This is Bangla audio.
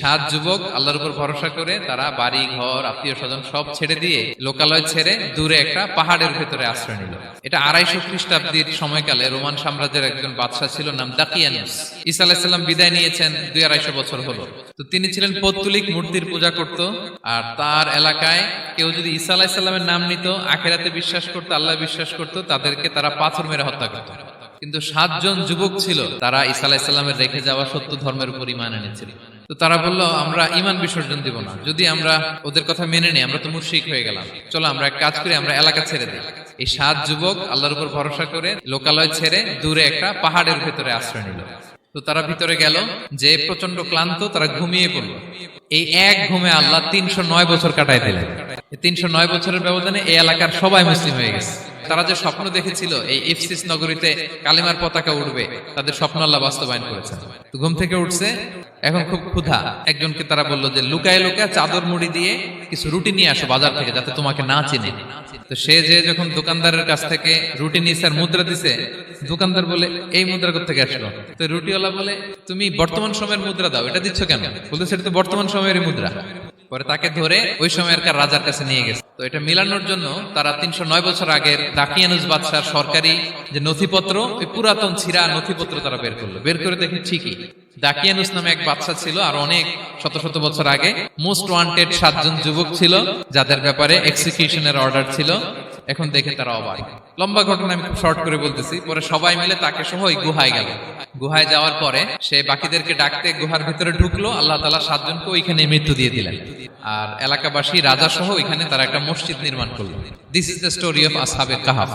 সাত যুবক আল্লাহর উপর ভরসা করে তারা বাড়ি, ঘর আত্মীয় স্বজন সব ছেড়ে দিয়ে লোকালয় ছেড়ে দূরে একটা পাহাড়ের ভেতরে আশ্রয় নিল। এটা আড়াইশো খ্রিস্টাব্দীর সময়কালে রোমান সাম্রাজ্যের একজন বাদশাহ ছিল নাম দাকিয়ানুস। ইসা আলাহিসাল্লাম বিদায় নিয়েছেন দুই আড়াইশো বছর হলো। তো তিনি ছিলেন পত্তুলিক মূর্তির পূজা করত আর তার এলাকায় কেউ যদি ইসা আলাহিসাল্লামের নাম নিত, আখেরাতে বিশ্বাস করতো, আল্লাহ বিশ্বাস করতো, তাদেরকে তারা পাথর মেরে হত্যা করত। কিন্তু সাতজন যুবক ছিল, তারা ইসা আলাহিসাল্লামের রেখে যাওয়া সত্য ধর্মের উপর ইমান এনেছিল। তো তারা বলল, আমরা ইমান বিসর্জন দিব না। যদি আমরা ওদের কথা মেনে নিই, আমরা তো মুর্শিক হয়ে গেলাম। চলো আমরা এক কাজ করি, আমরা এলাকা ছেড়ে দিই। এই সাত যুবক আল্লাহর উপর ভরসা করে লোকালয় ছেড়ে দূরে একটা পাহাড়ের ভেতরে আশ্রয় নিল। তো তারা ভিতরে গেল, যে প্রচণ্ড ক্লান্ত, তারা ঘুমিয়ে পড়ল। এই এক ঘুমে আল্লাহ তিনশো নয় বছর কাটায় দিলেন। তিনশো নয় বছরের ব্যবধানে এই এলাকার সবাই মুসলিম হয়ে গেছে। তারা যে স্বপ্ন দেখেছিল এই ইফসিস নগরীতে কালিমার পতাকা উঠবে তাদের স্বপ্ন আল্লাহ বাস্তবায়ন করেছেন। ঘুম থেকে উঠছে, এখন খুব ক্ষুধা। একজনকে তারা বলল যে, লুকায় লুকায় চাদর মুড়ি দিয়ে কিছু রুটি নিয়ে আসো বাজার থেকে, যাতে তোমাকে না চিনে। তো সে যে যখন দোকানদারের কাছ থেকে রুটি নিয়ে স্যার মুদ্রা দিছে, দোকানদার বলে, এই মুদ্রা থেকে আসলো? তো রুটিওয়ালা বলে, তুমি বর্তমান সময়ের মুদ্রা দাও, এটা দিচ্ছ কেন? বলতে সেটা তো বর্তমান সময়ের মুদ্রা। পরে তাকে ধরে ওই সময়কার রাজার কাছে নিয়ে গেছে। তো এটা মিলানোর জন্য তারা তিনশো নয় বছর আগের দাকিয়ানুস বাদশার সরকারি যে নথিপত্র, ওই পুরাতন ছিঁড়া নথিপত্র তারা বের করল। বের করে দেখে ঠিকই দাকিয়ানুস নামে এক বাচ্চা ছিল আর অনেক শত শত বছর আগে মোস্ট ওয়ান্টেড সাতজন যুবক ছিল, যাদের ব্যাপারে এক্সিকিউশনের অর্ডার ছিল। এখন দেখে তারা অবাক। লম্বা ঘটনা আমি খুব শর্ট করে বলতেছি। পরে সবাই মিলে তাকে সহ ওই গুহায় গেল। গুহায় যাওয়ার পরে সে বাকিদেরকে ডাকতে গুহার ভিতরে ঢুকলো। আল্লাহ তালা সাতজনকে ওইখানে মৃত্যু দিয়ে দিলেন। আর এলাকাবাসী, রাজা সহ ওইখানে তারা একটা মসজিদ নির্মাণ করল। This is the story of আসাবে কাহাফ